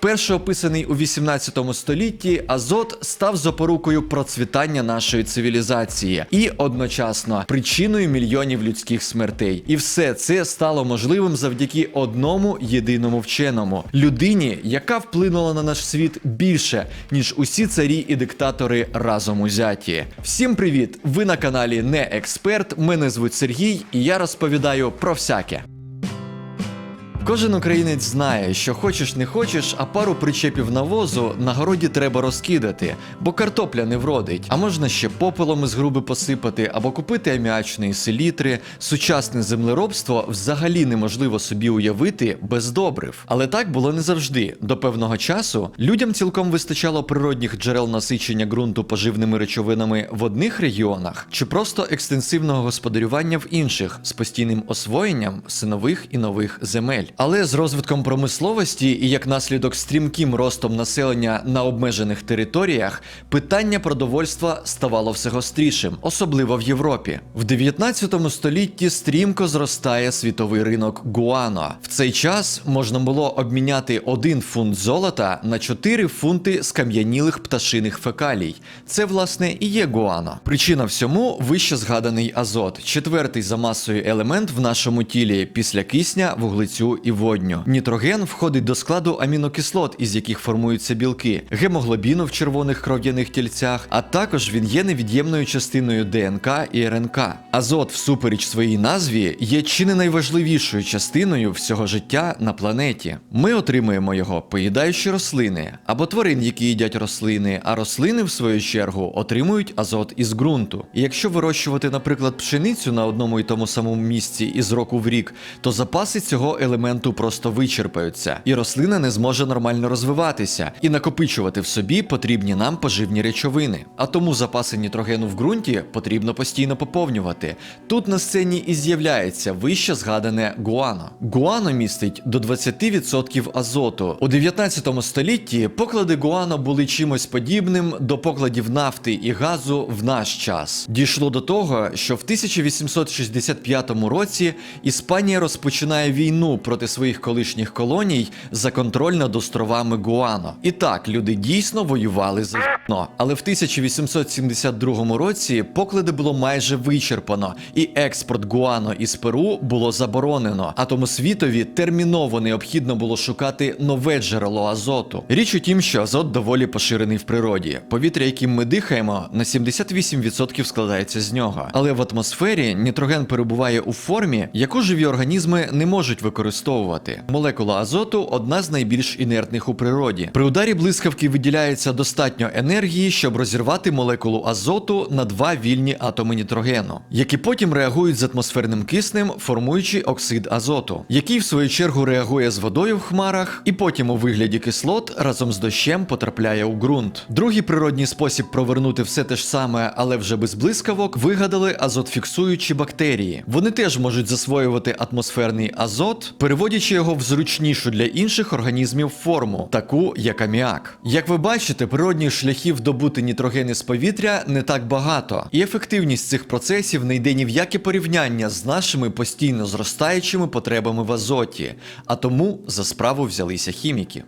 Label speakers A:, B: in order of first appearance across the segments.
A: Вперше описаний у 18 столітті, азот став запорукою процвітання нашої цивілізації і одночасно причиною мільйонів людських смертей. І все це стало можливим завдяки одному єдиному вченому людині, яка вплинула на наш світ більше, ніж усі царі і диктатори разом узяті. Всім привіт! Ви на каналі Не Експерт. Мене звуть Сергій, і я розповідаю про всяке. Кожен українець знає, що хочеш не хочеш, а пару причепів навозу на городі треба розкидати, бо картопля не вродить. А можна ще попелом із груби посипати або купити аміачної селітри. Сучасне землеробство взагалі неможливо собі уявити без добрив. Але так було не завжди. До певного часу людям цілком вистачало природних джерел насичення ґрунту поживними речовинами в одних регіонах, чи просто екстенсивного господарювання в інших з постійним освоєнням синових і нових земель. Але з розвитком промисловості і як наслідок стрімким ростом населення на обмежених територіях, питання продовольства ставало все гострішим, особливо в Європі. В 19 столітті стрімко зростає світовий ринок гуано. В цей час можна було обміняти один фунт золота на 4 фунти скам'янілих пташиних фекалій. Це власне і є гуано. Причина всьому вище згаданий азот, четвертий за масою елемент в нашому тілі після кисня, вуглецю і водню. Нітроген входить до складу амінокислот, із яких формуються білки, гемоглобіну в червоних кров'яних тільцях, а також він є невід'ємною частиною ДНК і РНК. Азот, всупереч своїй назві, є чи не найважливішою частиною всього життя на планеті. Ми отримуємо його, поїдаючи рослини або тварин, які їдять рослини, а рослини, в свою чергу, отримують азот із ґрунту. І якщо вирощувати, наприклад, пшеницю на одному і тому самому місці із року в рік, то запаси цього елементу просто вичерпаються, і рослина не зможе нормально розвиватися і накопичувати в собі потрібні нам поживні речовини. А тому запаси нітрогену в ґрунті потрібно постійно поповнювати. Тут на сцені і з'являється вище згадане гуано. Гуано містить до 20% азоту. У 19 столітті поклади гуано були чимось подібним до покладів нафти і газу в наш час. Дійшло до того, що в 1865 році Іспанія розпочинає війну проти своїх колишніх колоній за контроль над островами Гуано. І так, люди дійсно воювали за г**но. Але в 1872 році поклади було майже вичерпано, і експорт Гуано із Перу було заборонено. А тому світові терміново необхідно було шукати нове джерело азоту. Річ у тім, що азот доволі поширений в природі. Повітря, яким ми дихаємо, на 78% складається з нього. Але в атмосфері нітроген перебуває у формі, яку живі організми не можуть використовувати. Молекула азоту одна з найбільш інертних у природі. При ударі блискавки виділяється достатньо енергії, щоб розірвати молекулу азоту на два вільні атоми нітрогену, які потім реагують з атмосферним киснем, формуючи оксид азоту, який в свою чергу реагує з водою в хмарах, і потім у вигляді кислот разом з дощем потрапляє у ґрунт. Другий природній спосіб провернути все те ж саме, але вже без блискавок, вигадали азотфіксуючі бактерії. Вони теж можуть засвоювати атмосферний азот, переводячи його в зручнішу для інших організмів форму, таку як аміак. Як ви бачите, природних шляхів добути нітроген із повітря не так багато, і ефективність цих процесів не йде ні в яке порівняння з нашими постійно зростаючими потребами в азоті, а тому за справу взялися хіміки.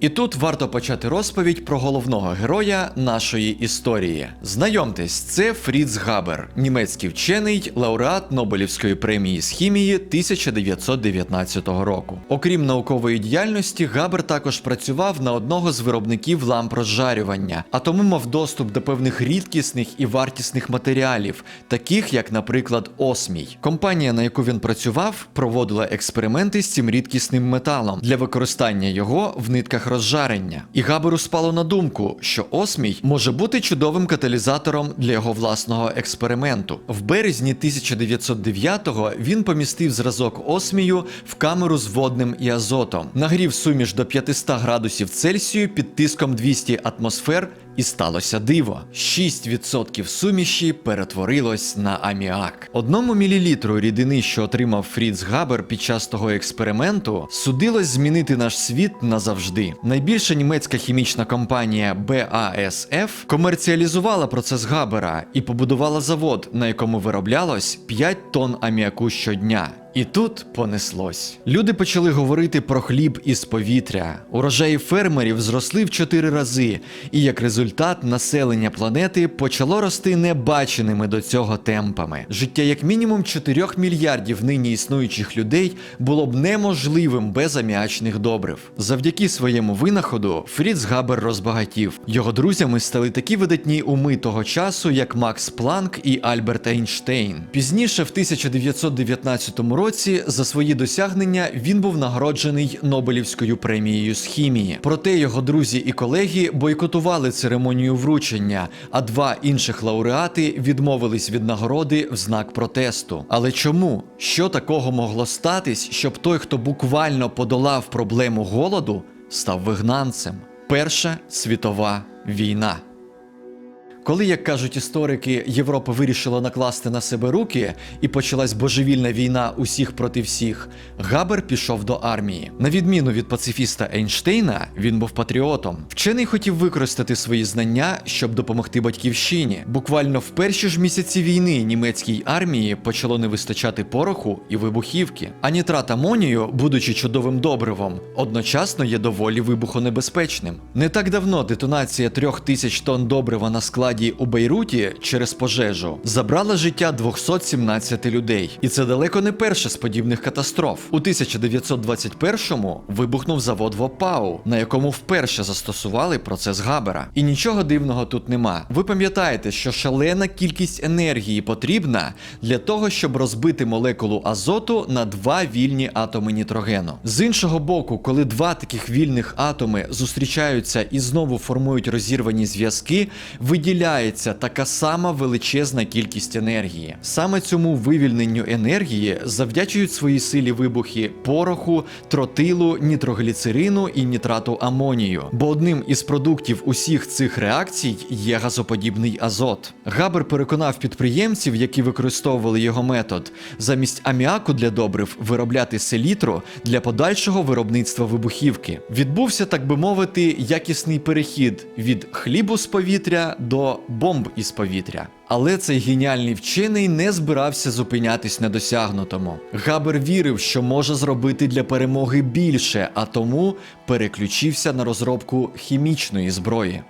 A: І тут варто почати розповідь про головного героя нашої історії. Знайомтесь, це Фріц Габер, німецький вчений, лауреат Нобелівської премії з хімії 1919 року. Окрім наукової діяльності, Габер також працював на одного з виробників ламп розжарювання, а тому мав доступ до певних рідкісних і вартісних матеріалів, таких як, наприклад, осмій. Компанія, на яку він працював, проводила експерименти з цим рідкісним металом для використання його в нитках розжарення. І Габеру спало на думку, що осмій може бути чудовим каталізатором для його власного експерименту. В березні 1909-го він помістив зразок осмію в камеру з водним і азотом, нагрів суміш до 500 градусів Цельсію під тиском 200 атмосфер. І сталося диво: 6% суміші перетворилось на аміак. Одному мілілітру рідини, що отримав Фріц Габер під час того експерименту, судилось змінити наш світ назавжди. Найбільша німецька хімічна компанія BASF комерціалізувала процес Габера і побудувала завод, на якому вироблялось 5 тонн аміаку щодня. І тут понеслось. Люди почали говорити про хліб із повітря. Урожаї фермерів зросли в чотири рази, і як результат населення планети почало рости небаченими до цього темпами. Життя як мінімум 4 мільярдів нині існуючих людей було б неможливим без аміачних добрив. Завдяки своєму винаходу Фріц Габер розбагатів. Його друзями стали такі видатні уми того часу, як Макс Планк і Альберт Ейнштейн. Пізніше, в 1919 році, за свої досягнення він був нагороджений Нобелівською премією з хімії. Проте його друзі і колеги бойкотували церемонію вручення, а два інших лауреати відмовились від нагороди в знак протесту. Але чому? Що такого могло статись, щоб той, хто буквально подолав проблему голоду, став вигнанцем? Перша світова війна. Коли, як кажуть історики, Європа вирішила накласти на себе руки і почалась божевільна війна усіх проти всіх, Габер пішов до армії. На відміну від пацифіста Ейнштейна, він був патріотом. Вчений хотів використати свої знання, щоб допомогти батьківщині. Буквально в перші ж місяці війни німецькій армії почало не вистачати пороху і вибухівки. А нітрат амонію, будучи чудовим добривом, одночасно є доволі вибухонебезпечним. Не так давно детонація трьох тисяч тонн добрива на складі у Бейруті через пожежу забрала життя 217 людей. І це далеко не перша з подібних катастроф. У 1921-му вибухнув завод в Опау, на якому вперше застосували процес Габера. І нічого дивного тут нема. Ви пам'ятаєте, що шалена кількість енергії потрібна для того, щоб розбити молекулу азоту на два вільні атоми нітрогену. З іншого боку, коли два таких вільних атоми зустрічаються і знову формують розірвані зв'язки, виділяється така сама величезна кількість енергії. Саме цьому вивільненню енергії завдячують своїй силі вибухи пороху, тротилу, нітрогліцерину і нітрату амонію. Бо одним із продуктів усіх цих реакцій є газоподібний азот. Габер переконав підприємців, які використовували його метод, замість аміаку для добрив виробляти селітру для подальшого виробництва вибухівки. Відбувся, так би мовити, якісний перехід від хлібу з повітря до бомб із повітря. Але цей геніальний вчений не збирався зупинятись на досягнутому. Габер вірив, що може зробити для перемоги більше, а тому переключився на розробку хімічної зброї.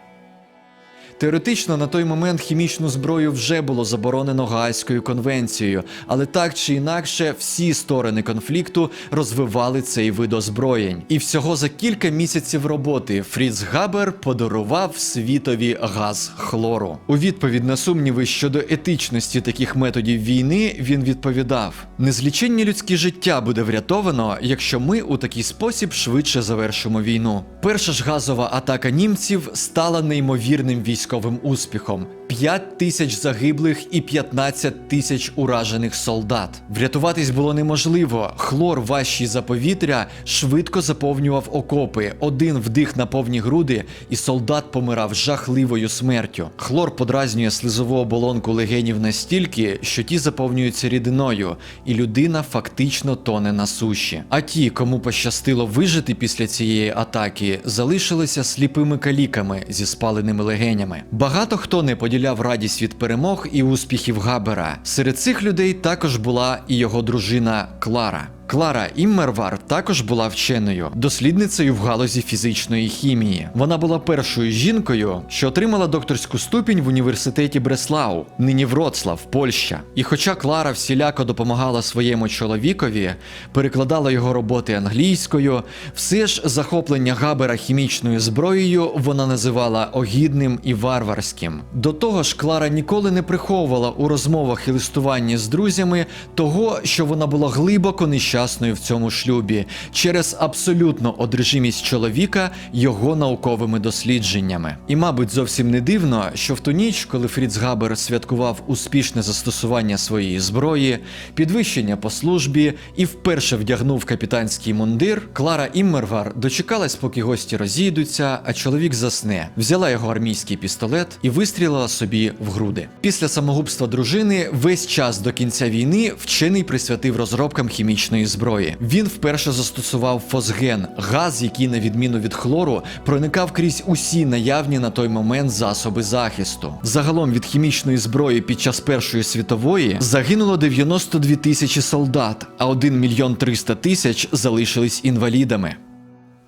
A: Теоретично на той момент хімічну зброю вже було заборонено Гаазькою конвенцією, але так чи інакше всі сторони конфлікту розвивали цей вид озброєнь. І всього за кілька місяців роботи Фріц Габер подарував світові газ хлору. У відповідь на сумніви щодо етичності таких методів війни він відповідав: незліченні людські життя буде врятовано, якщо ми у такий спосіб швидше завершимо війну. Перша ж газова атака німців стала неймовірним військовим успіхом. 5 тисяч загиблих і 15 тисяч уражених солдат. Врятуватись було неможливо. Хлор важчий за повітря швидко заповнював окопи. Один вдих на повні груди, і солдат помирав жахливою смертю. Хлор подразнює слизову оболонку легенів настільки, що ті заповнюються рідиною, і людина фактично тоне на суші. А ті, кому пощастило вижити після цієї атаки, залишилися сліпими каліками зі спаленими легенями. Багато хто не поділяв радість від перемог і успіхів Габера. Серед цих людей також була і його дружина Клара. Клара Іммервар також була вченою, дослідницею в галузі фізичної хімії. Вона була першою жінкою, що отримала докторську ступінь в університеті Бреслау, нині Вроцлав, Польща. І хоча Клара всіляко допомагала своєму чоловікові, перекладала його роботи англійською, все ж захоплення Габера хімічною зброєю вона називала огідним і варварським. До того ж, Клара ніколи не приховувала у розмовах і листуванні з друзями того, що вона була глибоко нещасною в цьому шлюбі через абсолютну одружимість чоловіка його науковими дослідженнями. І, мабуть, зовсім не дивно, що в ту ніч, коли Фріц Габер святкував успішне застосування своєї зброї, підвищення по службі і вперше вдягнув капітанський мундир, Клара Іммервар дочекалась, поки гості розійдуться, а чоловік засне, взяла його армійський пістолет і вистрілила собі в груди. Після самогубства дружини весь час до кінця війни вчений присвятив розробкам хімічної зброї. Він вперше застосував фосген, газ, який, на відміну від хлору, проникав крізь усі наявні на той момент засоби захисту. Загалом від хімічної зброї під час Першої світової загинуло 92 тисячі солдат, а 1 мільйон 300 тисяч залишились інвалідами.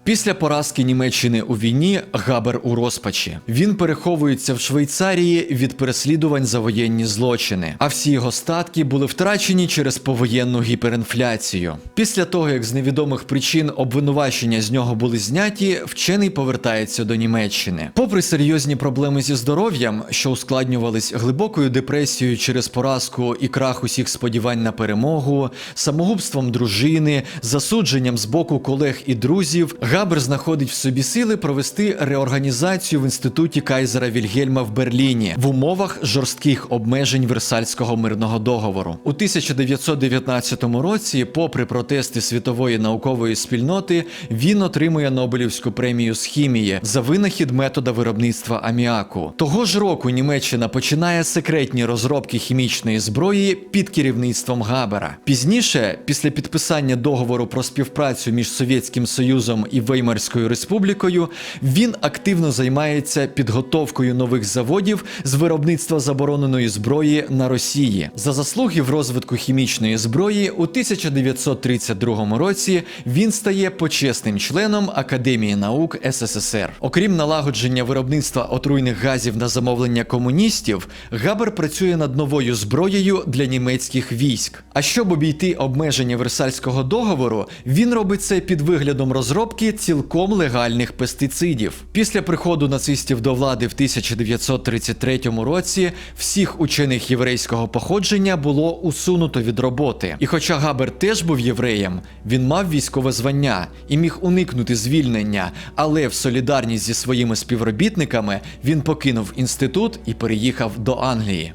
A: Після поразки Німеччини у війні Габер у розпачі. Він переховується в Швейцарії від переслідувань за воєнні злочини, а всі його статки були втрачені через повоєнну гіперінфляцію. Після того, як з невідомих причин обвинувачення з нього були зняті, вчений повертається до Німеччини. Попри серйозні проблеми зі здоров'ям, що ускладнювались глибокою депресією через поразку і крах усіх сподівань на перемогу, самогубством дружини, засудженням з боку колег і друзів. Габер знаходить в собі сили провести реорганізацію в інституті Кайзера Вільгельма в Берліні в умовах жорстких обмежень Версальського мирного договору. У 1919 році, попри протести світової наукової спільноти, він отримує Нобелівську премію з хімії за винахід метода виробництва аміаку. Того ж року Німеччина починає секретні розробки хімічної зброї під керівництвом Габера. Пізніше, після підписання договору про співпрацю між Совєтським Союзом і Веймарською республікою, він активно займається підготовкою нових заводів з виробництва забороненої зброї на Росії. За заслуги в розвитку хімічної зброї у 1932 році він стає почесним членом Академії наук СССР. Окрім налагодження виробництва отруйних газів на замовлення комуністів, Габер працює над новою зброєю для німецьких військ. А щоб обійти обмеження Версальського договору, він робить це під виглядом розробки цілком легальних пестицидів. Після приходу нацистів до влади в 1933 році всіх учених єврейського походження було усунуто від роботи. І хоча Габер теж був євреєм, він мав військове звання і міг уникнути звільнення, але в солідарність зі своїми співробітниками він покинув інститут і переїхав до Англії.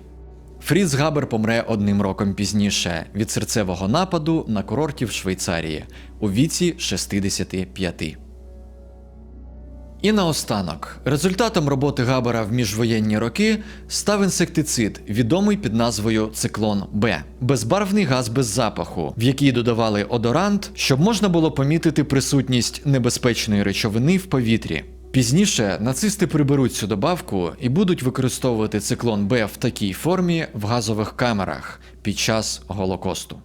A: Фріц Габер помре одним роком пізніше від серцевого нападу на курорті в Швейцарії у віці 65. І наостанок, результатом роботи Габера в міжвоєнні роки став інсектицид, відомий під назвою циклон Б, безбарвний газ без запаху, в який додавали одорант, щоб можна було помітити присутність небезпечної речовини в повітрі. Пізніше нацисти приберуть цю добавку і будуть використовувати циклон Б в такій формі в газових камерах під час Голокосту.